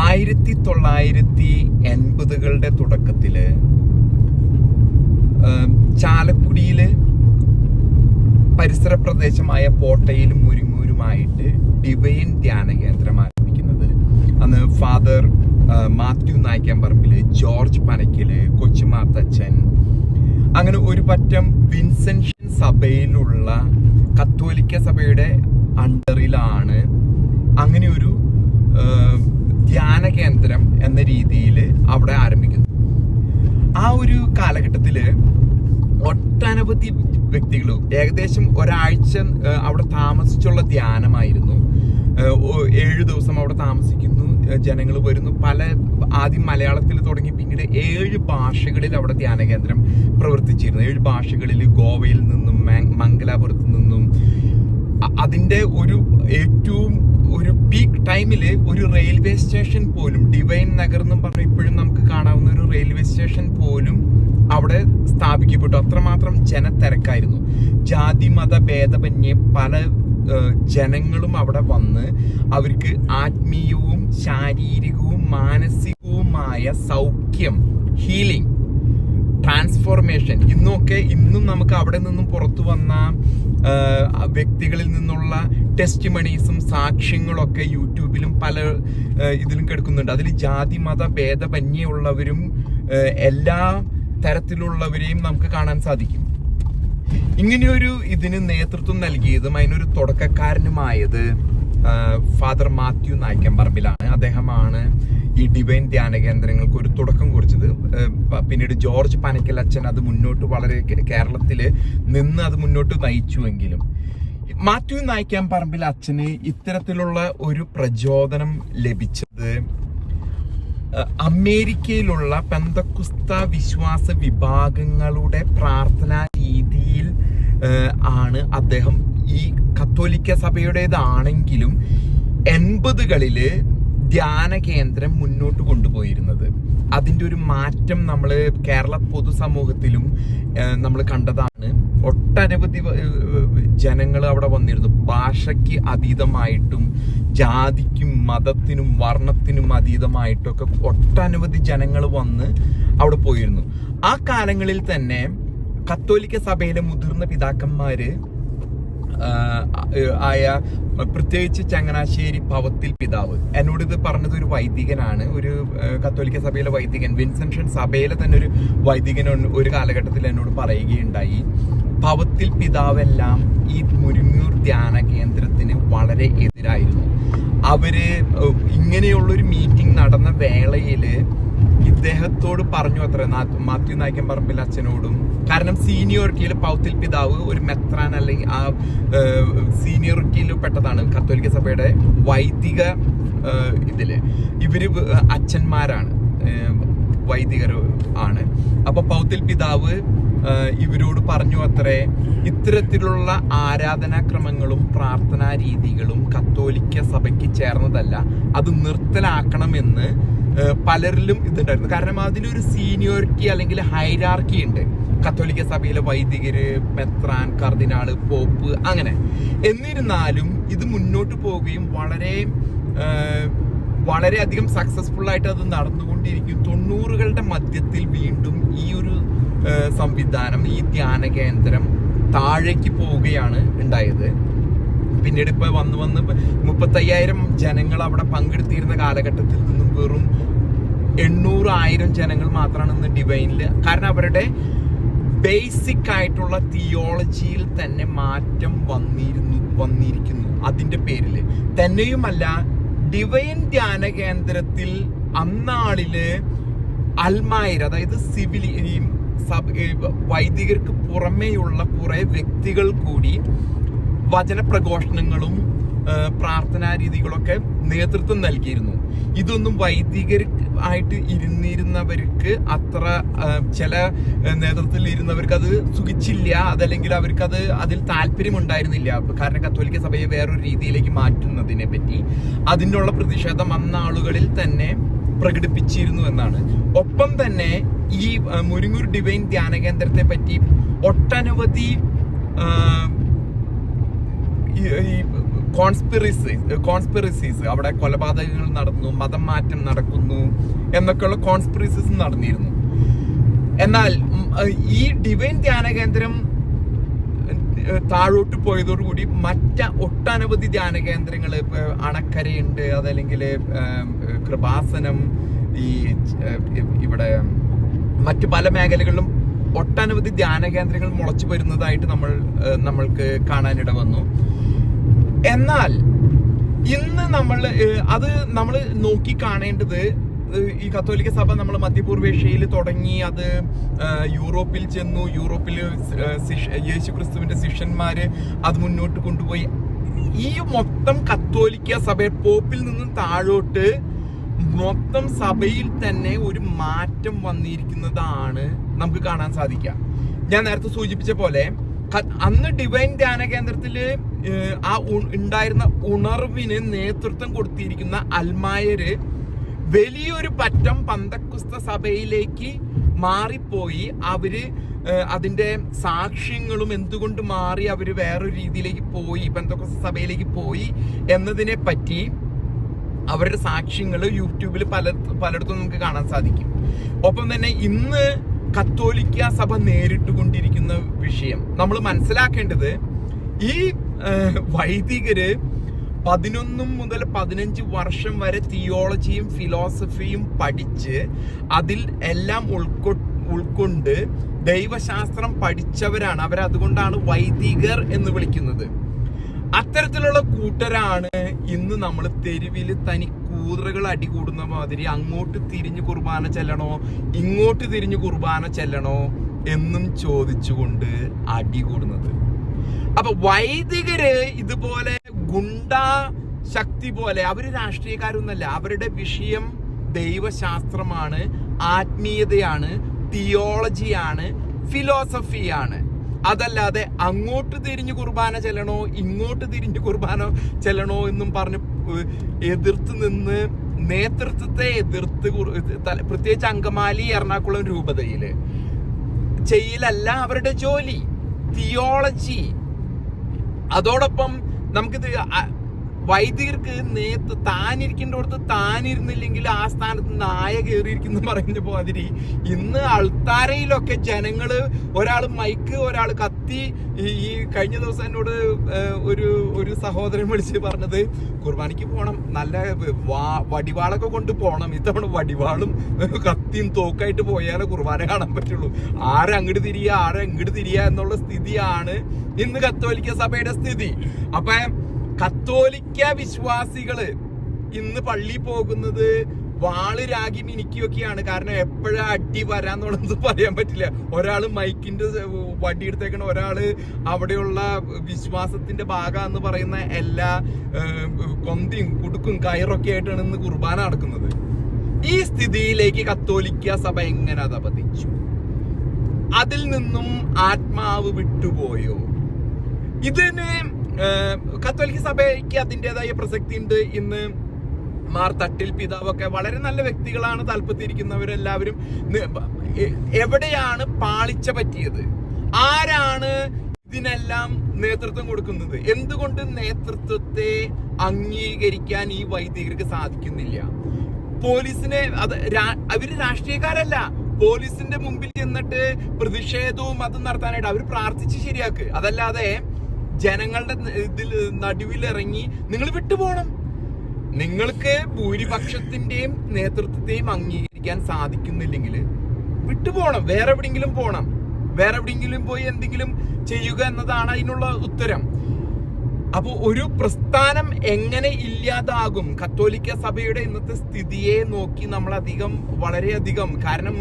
ആയിരത്തി തൊള്ളായിരത്തി എൺപതുകളുടെ തുടക്കത്തിൽ ചാലക്കുടിയിൽ പരിസര പ്രദേശമായ പോട്ടയിലും മുരിങ്ങൂരുമായിട്ട് ഡിവൈൻ ധ്യാന കേന്ദ്രം ആരംഭിക്കുന്നത്. അന്ന് ഫാദർ മാത്യു നായ്ക്കാമ്പറമ്പിൽ ജോർജ് പനക്കിൽ കൊച്ചുമാത്തച്ഛൻ അങ്ങനെ ഒരു പറ്റം വിൻസെൻഷൻ സഭയിലുള്ള കത്തോലിക്ക സഭയുടെ അണ്ടറിലാണ് അങ്ങനെ ഒരു ധ്യാന കേന്ദ്രം എന്ന രീതിയിൽ അവിടെ ആരംഭിക്കുന്നു. ആ ഒരു കാലഘട്ടത്തിൽ ഒട്ടനവധി വ്യക്തികൾ ഏകദേശം ഒരാഴ്ച അവിടെ താമസിച്ചുള്ള ധ്യാനമായിരുന്നു. ഏഴു ദിവസം അവിടെ താമസിക്കുന്നു ജനങ്ങൾ വരുന്നു. പല ആദ്യം മലയാളത്തിൽ തുടങ്ങി പിന്നീട് ഏഴ് ഭാഷകളിൽ അവിടെ ധ്യാന കേന്ദ്രം പ്രവർത്തിച്ചിരുന്നു. ഏഴ് ഭാഷകളിൽ ഗോവയിൽ നിന്നും മംഗലാപുരത്ത് നിന്നും. അതിന്റെ ഒരു ഏറ്റവും ഒരു പീക്ക് ടൈമിൽ ഒരു റെയിൽവേ സ്റ്റേഷൻ പോലും ഡിവൈൻ നഗർ എന്നും പറഞ്ഞ ഇപ്പോഴും നമുക്ക് കാണാവുന്ന ഒരു റെയിൽവേ സ്റ്റേഷൻ പോലും അവിടെ സ്ഥാപിക്കപ്പെട്ടു. അത്രമാത്രം ജനത്തിരക്കായിരുന്നു. ജാതി മത ഭേദമന്യേ പല ജനങ്ങളും അവിടെ വന്ന് അവർക്ക് ആത്മീയവും ശാരീരികവും മാനസികവുമായ സൗഖ്യം ഹീലിംഗ് ട്രാൻസ്ഫോർമേഷൻ ഇന്നൊക്കെ ഇന്നും നമുക്ക് അവിടെ നിന്നും പുറത്തു വന്ന വ്യക്തികളിൽ നിന്നുള്ള ടെസ്റ്റ് മണീസും സാക്ഷ്യങ്ങളൊക്കെ യൂട്യൂബിലും പല ഇതിലും കിടക്കുന്നുണ്ട്. അതിൽ ജാതി മത ഭേദമന്യുള്ളവരും എല്ലാ തരത്തിലുള്ളവരെയും നമുക്ക് കാണാൻ സാധിക്കും. ഇങ്ങനെയൊരു ഇതിന് നേതൃത്വം നൽകിയതും അതിനൊരു തുടക്കക്കാരനുമായത് ഫാദർ മാത്യു നായ്ക്കമ്പറമ്പിലാണ് അദ്ദേഹമാണ് ഈ ഡിവൈൻ ധ്യാന കേന്ദ്രങ്ങൾക്ക് ഒരു തുടക്കം കുറിച്ചത്. പിന്നീട് ജോർജ് പനക്കൽ അച്ഛൻ അത് മുന്നോട്ട് വളരെ കേരളത്തിൽ നിന്ന് അത് മുന്നോട്ട് നയിച്ചുവെങ്കിലും മാത്യു നായിക്കാൻ പറമ്പിൽ അച്ഛന് ഇത്തരത്തിലുള്ള ഒരു പ്രചോദനം ലഭിച്ചത് അമേരിക്കയിലുള്ള പെന്തക്കുസ്ത വിശ്വാസ വിഭാഗങ്ങളുടെ പ്രാർത്ഥനാ രീതിയിൽ ആണ് അദ്ദേഹം ഈ കത്തോലിക്ക സഭയുടേതാണെങ്കിലും എൺപതുകളിൽ ധ്യാന കേന്ദ്രം മുന്നോട്ട് കൊണ്ടുപോയിരുന്നത്. അതിന്റെ ഒരു മാറ്റം നമ്മൾ കേരള പൊതുസമൂഹത്തിലും നമ്മൾ കണ്ടതാണ്. ഒട്ടനവധി ജനങ്ങൾ അവിടെ വന്നിരുന്നു. ഭാഷയ്ക്ക് അതീതമായിട്ടും ജാതിക്കും മതത്തിനും വർണത്തിനും അതീതമായിട്ടൊക്കെ ഒട്ടനവധി ജനങ്ങൾ വന്ന് അവിടെ പോയിരുന്നു. ആ കാലങ്ങളിൽ തന്നെ കത്തോലിക്ക സഭയിലെ മുതിർന്ന പിതാക്കന്മാര് ആയ പ്രത്യേകിച്ച് ചങ്ങനാശ്ശേരി പവത്തിൽ പിതാവ്. എന്നോട് ഇത് പറഞ്ഞത് ഒരു വൈദികനാണ്. ഒരു കത്തോലിക്ക സഭയിലെ വൈദികൻ. വിൻസെൻഷൻ സഭയിലെ തന്നെ ഒരു വൈദികൻ ഒരു കാലഘട്ടത്തിൽ എന്നോട് പറയുകയുണ്ടായി. പവത്തിൽ പിതാവെല്ലാം ഈ മുരിങ്ങൂർ ധ്യാന കേന്ദ്രത്തിന് വളരെ എതിരായിരുന്നു. അവർ ഇങ്ങനെയുള്ളൊരു മീറ്റിംഗ് നടന്ന വേളയിൽ ഇദ്ദേഹത്തോട് പറഞ്ഞു അത്ര മാത്യു നായ്ക്കൻ പറമ്പിൽ അച്ഛനോടും. കാരണം സീനിയോറിറ്റിയിൽ പൗത്തിൽ പിതാവ് ഒരു മെത്രാൻ അല്ലെങ്കിൽ ആ സീനിയോറിറ്റിയിൽ പെട്ടതാണ് കത്തോലിക്ക സഭയുടെ വൈദിക ഇതിൽ. ഇവർ അച്ഛന്മാരാണ് വൈദികർ ആണ്. അപ്പൊ പൗത്തിൽ പിതാവ് ഇവരോട് പറഞ്ഞു അത്രേ. ഇത്തരത്തിലുള്ള ആരാധനാക്രമങ്ങളും പ്രാർത്ഥനാ രീതികളും കത്തോലിക്ക സഭയ്ക്ക് ചേർന്നതല്ല. അത് നിർത്തലാക്കണമെന്ന് പലരിലും ഇതുണ്ടായിരുന്നു. കാരണം അതിലൊരു സീനിയോറിറ്റി അല്ലെങ്കിൽ ഹൈരാർക്കി ഉണ്ട്. കത്തോലിക്ക സഭയിലെ വൈദികര് മെത്രാൻ കർദിനാൾ പോപ്പ് അങ്ങനെ. എന്നിരുന്നാലും ഇത് മുന്നോട്ട് പോവുകയും വളരെ വളരെയധികം സക്സസ്ഫുൾ ആയിട്ട് അത് നടന്നുകൊണ്ടിരിക്കും. തൊണ്ണൂറുകളുടെ മധ്യത്തിൽ വീണ്ടും ഈ ഒരു സംവിധാനം ഈ ധ്യാന കേന്ദ്രം താഴേക്ക് പോവുകയാണ് ഉണ്ടായത്. പിന്നീട് ഇപ്പൊ വന്ന് വന്ന് മുപ്പത്തയ്യായിരം ജനങ്ങൾ അവിടെ പങ്കെടുത്തിരുന്ന കാലഘട്ടത്തിൽ നിന്നും വെറും എണ്ണൂറായിരം ജനങ്ങൾ മാത്രമാണ് ഇന്ന് ഡിവൈനിൽ. കാരണം അവരുടെ ബേസിക് ആയിട്ടുള്ള തിയോളജിയിൽ തന്നെ മാറ്റം വന്നിരുന്നു വന്നിരിക്കുന്നു അതിന്റെ പേരിൽ. തന്നെയുമല്ല ഡിവൈൻ ധ്യാന കേന്ദ്രത്തിൽ അന്നാളിൽ അൽമായർ അതായത് ഈ വൈദികർക്ക് പുറമേയുള്ള കുറെ വ്യക്തികൾ കൂടി വചനപ്രഘോഷണങ്ങളും പ്രാർത്ഥനാ രീതികളൊക്കെ നേതൃത്വം നൽകിയിരുന്നു. ഇതൊന്നും വൈദികർ ആയിട്ട് ഇരുന്നിരുന്നവർക്ക് അത്ര ചില നേതൃത്വത്തിൽ ഇരുന്നവർക്ക് അത് സുഖിച്ചില്ല. അതല്ലെങ്കിൽ അവർക്ക് അത് അതിൽ താല്പര്യം ഉണ്ടായിരുന്നില്ല കാരണം കത്തോലിക്ക സഭയെ വേറൊരു രീതിയിലേക്ക് മാറ്റുന്നതിനെ പറ്റി. അതിനുള്ള പ്രതിഷേധം അന്നാളുകളിൽ തന്നെ പ്രകടിപ്പിച്ചിരുന്നു എന്നാണ്. ഒപ്പം തന്നെ ഈ മുരിങ്ങൂർ ഡിവൈൻ ധ്യാന കേന്ദ്രത്തെ പറ്റി ഒട്ടനവധി ഈ കോൺസ്പിറസി കോൺസ്പിറസീസ് അവിടെ കൊലപാതകങ്ങൾ നടന്നു മതം മാറ്റം നടക്കുന്നു എന്നൊക്കെയുള്ള കോൺസ്പിറസീസ് നടന്നിരുന്നു. എന്നാൽ ഈ ഡിവൈൻ ധ്യാന കേന്ദ്രം താഴോട്ട് പോയതോടുകൂടി മറ്റ ഒട്ടനവധി ധ്യാന കേന്ദ്രങ്ങൾ അണക്കരയുണ്ട് അതല്ലെങ്കിൽ കൃപാസനം ഈ ഇവിടെ മറ്റു പല മേഖലകളിലും ഒട്ടനവധി ധ്യാന കേന്ദ്രങ്ങൾ മുളച്ചു വരുന്നതായിട്ട് നമ്മൾ നമ്മൾക്ക് കാണാനിട വന്നു. എന്നാൽ ഇന്ന് നമ്മൾ അത് നമ്മൾ നോക്കി കാണേണ്ടത് ഈ കത്തോലിക്ക സഭ നമ്മൾ മധ്യപൂർവേഷ്യയിൽ തുടങ്ങി അത് യൂറോപ്പിൽ ചെന്നു യൂറോപ്പിൽ യേശുക്രിസ്തുവിന്റെ ശിഷ്- യേശു ക്രിസ്തുവിന്റെ ശിഷ്യന്മാര് അത് മുന്നോട്ട് കൊണ്ടുപോയി. ഈ മൊത്തം കത്തോലിക്ക സഭ പോപ്പിൽ നിന്നും താഴോട്ട് മൊത്തം സഭയിൽ തന്നെ ഒരു മാറ്റം വന്നിരിക്കുന്നതാണ് നമുക്ക് കാണാൻ സാധിക്കുക. ഞാൻ നേരത്തെ സൂചിപ്പിച്ച പോലെ അന്ന് ഡിവൈൻ ധ്യാന കേന്ദ്രത്തിൽ ആ ഉണ്ടായിരുന്ന ഉണർവിന് നേതൃത്വം കൊടുത്തിരിക്കുന്ന അൽമായര് വലിയൊരു പറ്റം പന്തക്കുസ്ത സഭയിലേക്ക് മാറിപ്പോയി. അവർ അതിന്റെ സാക്ഷ്യങ്ങളും എന്തുകൊണ്ട് മാറി അവർ വേറൊരു രീതിയിലേക്ക് പോയി പന്തക്കുസ്ത സഭയിലേക്ക് പോയി എന്നതിനെ പറ്റി അവരുടെ സാക്ഷ്യങ്ങൾ യൂട്യൂബിൽ പല പലയിടത്തും നമുക്ക് കാണാൻ സാധിക്കും. ഒപ്പം തന്നെ ഇന്ന് കത്തോലിക്ക സഭ നേരിട്ട് കൊണ്ടിരിക്കുന്ന വിഷയം. നമ്മൾ മനസ്സിലാക്കേണ്ടത് ഈ വൈദികര് പതിനൊന്നും മുതൽ പതിനഞ്ച് വർഷം വരെ തിയോളജിയും ഫിലോസഫിയും പഠിച്ച് അതിൽ എല്ലാം ഉൾക്കൊ ഉൾക്കൊണ്ട് ദൈവശാസ്ത്രം പഠിച്ചവരാണ്. അവരതുകൊണ്ടാണ് വൈദികർ എന്ന് വിളിക്കുന്നത്. അത്തരത്തിലുള്ള കൂട്ടരാണ് ഇന്ന് നമ്മൾ തെരുവിൽ തനി കൂതറകൾ അടികൂടുന്ന മാതിരി അങ്ങോട്ട് തിരിഞ്ഞ് കുർബാന ചെല്ലണോ ഇങ്ങോട്ട് തിരിഞ്ഞ് കുർബാന ചെല്ലണോ എന്നും ചോദിച്ചുകൊണ്ട് അടികൂടുന്നത് അപ്പൊ വൈദികര് ഇതുപോലെ ഗുണ്ടാ ശക്തി പോലെ അവർ രാഷ്ട്രീയക്കാരൊന്നല്ല അവരുടെ വിഷയം ദൈവശാസ്ത്രമാണ് ആത്മീയതയാണ് തിയോളജിയാണ് ഫിലോസഫിയാണ്. അതല്ലാതെ അങ്ങോട്ട് തിരിഞ്ഞ് കുർബാന ചെല്ലണോ ഇങ്ങോട്ട് തിരിഞ്ഞ് കുർബാന ചെല്ലണോ എന്നും പറഞ്ഞ് എതിർത്ത് നിന്ന് നേതൃത്വത്തെ എതിർത്ത് പ്രത്യേകിച്ച് അങ്കമാലി എറണാകുളം രൂപതയിൽ. ചെയ്യലല്ല അവരുടെ ജോലി തിയോളജി. അതോടൊപ്പം നമുക്കിത് വൈദികർക്ക് നേത്ത് താനിരിക്കേണ്ടടുത്ത് താനിരുന്നില്ലെങ്കിൽ ആ സ്ഥാനത്ത് നായ കയറിയിരിക്കുന്നു പറയുന്ന മാതിരി. ഇന്ന് അൾത്താരയിലൊക്കെ ജനങ്ങൾ ഒരാൾ മൈക്ക് ഒരാൾ കത്തി. ഈ കഴിഞ്ഞ ദിവസം എന്നോട് ഒരു ഒരു സഹോദരൻ വിളിച്ച് പറഞ്ഞത് കുർബാനയ്ക്ക് പോകണം നല്ല വടിവാളൊക്കെ കൊണ്ട് പോകണം ഇത്തവണ വടിവാളും കത്തിയും തോക്കായിട്ട് പോയാലേ കുർബാന കാണാൻ പറ്റുള്ളൂ. ആരെ അങ്ങോട്ട് തിരിയ ആരെ ഇങ്ങോട്ട് തിരിയ എന്നുള്ള സ്ഥിതിയാണ് ഇന്ന് കത്തോലിക്ക സഭയുടെ സ്ഥിതി. അപ്പൊ കത്തോലിക്ക വിശ്വാസികൾ ഇന്ന് പള്ളി പോകുന്നത് വാൾ രാഗി മിനിക്കുകയൊക്കെയാണ് കാരണം എപ്പോഴാ അടി വരാന്നുള്ളത് പറയാൻ പറ്റില്ല. ഒരാൾ മൈക്കിന്റെ വടി എടുത്തേക്കണ ഒരാൾ അവിടെയുള്ള വിശ്വാസത്തിന്റെ ഭാഗം എന്ന് പറയുന്ന എല്ലാ കൊന്തിയും കുടുക്കും കയറൊക്കെ ആയിട്ടാണ് ഇന്ന് കുർബാന നടക്കുന്നത്. ഈ സ്ഥിതിയിലേക്ക് കത്തോലിക്ക സഭ എങ്ങനെ അതപതിച്ചു അതിൽ നിന്നും ആത്മാവ് വിട്ടുപോയോ? ഇതിന് കത്തോലിക്ക സഭയ്ക്ക് അതിന്റെതായ പ്രസക്തി ഉണ്ട് ഇന്ന് മാർ തട്ടിൽ പിതാവൊക്കെ വളരെ നല്ല വ്യക്തികളാണ് താല്പര്യത്തിരിക്കുന്നവരെല്ലാവരും എവിടെയാണ് പാളിച്ച പറ്റിയത്? ആരാണ് ഇതിനെല്ലാം നേതൃത്വം കൊടുക്കുന്നത്? എന്തുകൊണ്ട് നേതൃത്വത്തെ അംഗീകരിക്കാൻ ഈ വൈദികർക്ക് സാധിക്കുന്നില്ല? പോലീസിനെ അത് അവർ രാഷ്ട്രീയക്കാരല്ല. പോലീസിന്റെ മുമ്പിൽ ചെന്നിട്ട് പ്രതിഷേധവും അതും നടത്താനായിട്ട് അവർ പ്രാർത്ഥിച്ച് ശരിയാക്ക്. അതല്ലാതെ ജനങ്ങളുടെ ഇതിൽ നടുവിലിറങ്ങി നിങ്ങൾ വിട്ടുപോകണം നിങ്ങൾക്ക് ഭൂരിപക്ഷത്തിന്റെയും നേതൃത്വത്തെയും അംഗീകരിക്കാൻ സാധിക്കുന്നില്ലെങ്കിൽ വിട്ടുപോകണം വേറെ എവിടെയെങ്കിലും പോകണം വേറെ എവിടെയെങ്കിലും പോയി എന്തെങ്കിലും ചെയ്യുക എന്നതാണ് അതിനുള്ള ഉത്തരം. അപ്പോൾ ഒരു പ്രസ്ഥാനം എങ്ങനെ ഇല്ലാതാകും? കത്തോലിക്ക സഭയുടെ ഇന്നത്തെ സ്ഥിതിയെ നോക്കി നമ്മൾ അധികം വളരെയധികം. കാരണം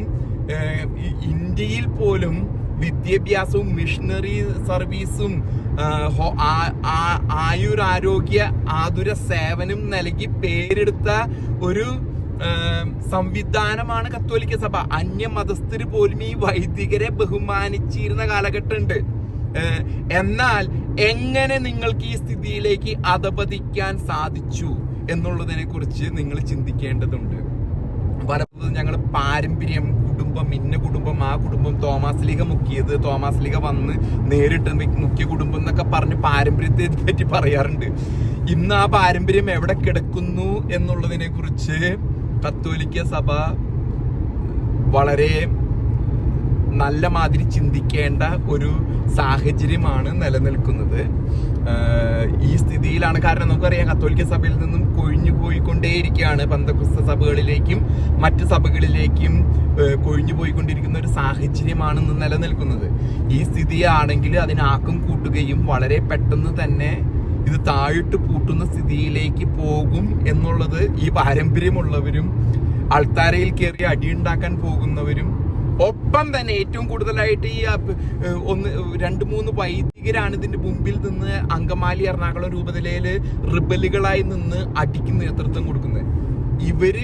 ഇന്ത്യയിൽ പോലും വിദ്യാഭ്യാസവും മിഷണറി സർവീസും ആയുരാരോഗ്യ ആതുര സേവനം നൽകി പേരെടുത്ത ഒരു സംവിധാനമാണ് കത്തോലിക്ക സഭ. അന്യ മതസ്ഥർ പോലും ഈ വൈദികരെ ബഹുമാനിച്ചിരുന്ന കാലഘട്ടമുണ്ട്. എന്നാൽ എങ്ങനെ നിങ്ങൾക്ക് ഈ സ്ഥിതിയിലേക്ക് അധപതിക്കാൻ സാധിച്ചു എന്നുള്ളതിനെ കുറിച്ച് നിങ്ങൾ ചിന്തിക്കേണ്ടതുണ്ട്. പലപ്പോഴും ഞങ്ങൾ പാരമ്പര്യം കുടുംബ ഇന്ന കുടുംബം ആ കുടുംബം തോമാസ് ലീഗ മുക്കിയത് തോമാസ് ലീഗ വന്ന് നേരിട്ട് മുഖ്യ കുടുംബം എന്നൊക്കെ പറഞ്ഞ് പാരമ്പര്യത്തെ പറ്റി പറയാറുണ്ട്. ഇന്ന് ആ പാരമ്പര്യം എവിടെ കിടക്കുന്നു എന്നുള്ളതിനെ കുറിച്ച് കത്തോലിക്ക സഭ വളരെ നല്ല മാതിരി ചിന്തിക്കേണ്ട ഒരു സാഹചര്യമാണ് നിലനിൽക്കുന്നത്. ഈ സ്ഥിതിയിലാണ്. കാരണം നമുക്കറിയാം കത്തോലിക്ക സഭയിൽ നിന്നും കൊഴിഞ്ഞു പോയിക്കൊണ്ടേയിരിക്കുകയാണ് പന്തക്രിസ്ത സഭകളിലേക്കും മറ്റ് സഭകളിലേക്കും കൊഴിഞ്ഞു പോയിക്കൊണ്ടിരിക്കുന്ന ഒരു സാഹചര്യമാണ് ഇന്ന് നിലനിൽക്കുന്നത്. ഈ സ്ഥിതിയാണെങ്കിൽ അതിനാക്കും കൂട്ടുകയും വളരെ പെട്ടെന്ന് തന്നെ ഇത് താഴിട്ട് പൂട്ടുന്ന സ്ഥിതിയിലേക്ക് പോകും എന്നുള്ളത് ഈ പാരമ്പര്യമുള്ളവരും അൾത്താരയിൽ കയറി അടിയുണ്ടാക്കാൻ പോകുന്നവരും ഒപ്പം തന്നെ ഏറ്റവും കൂടുതലായിട്ട് ഈ ഒന്ന് രണ്ട് മൂന്ന് വൈദികരാണ് ഇതിന്റെ മുമ്പിൽ നിന്ന് അങ്കമാലി എറണാകുളം രൂപതലയിൽ റിബലുകളായി നിന്ന് അടിക്ക് നേതൃത്വം കൊടുക്കുന്നത്. ഇവർ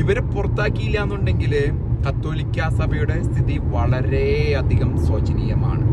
ഇവരെ പുറത്താക്കിയില്ല എന്നുണ്ടെങ്കിൽ കത്തോലിക്ക സഭയുടെ സ്ഥിതി വളരെ അധികം ശോചനീയമാണ്.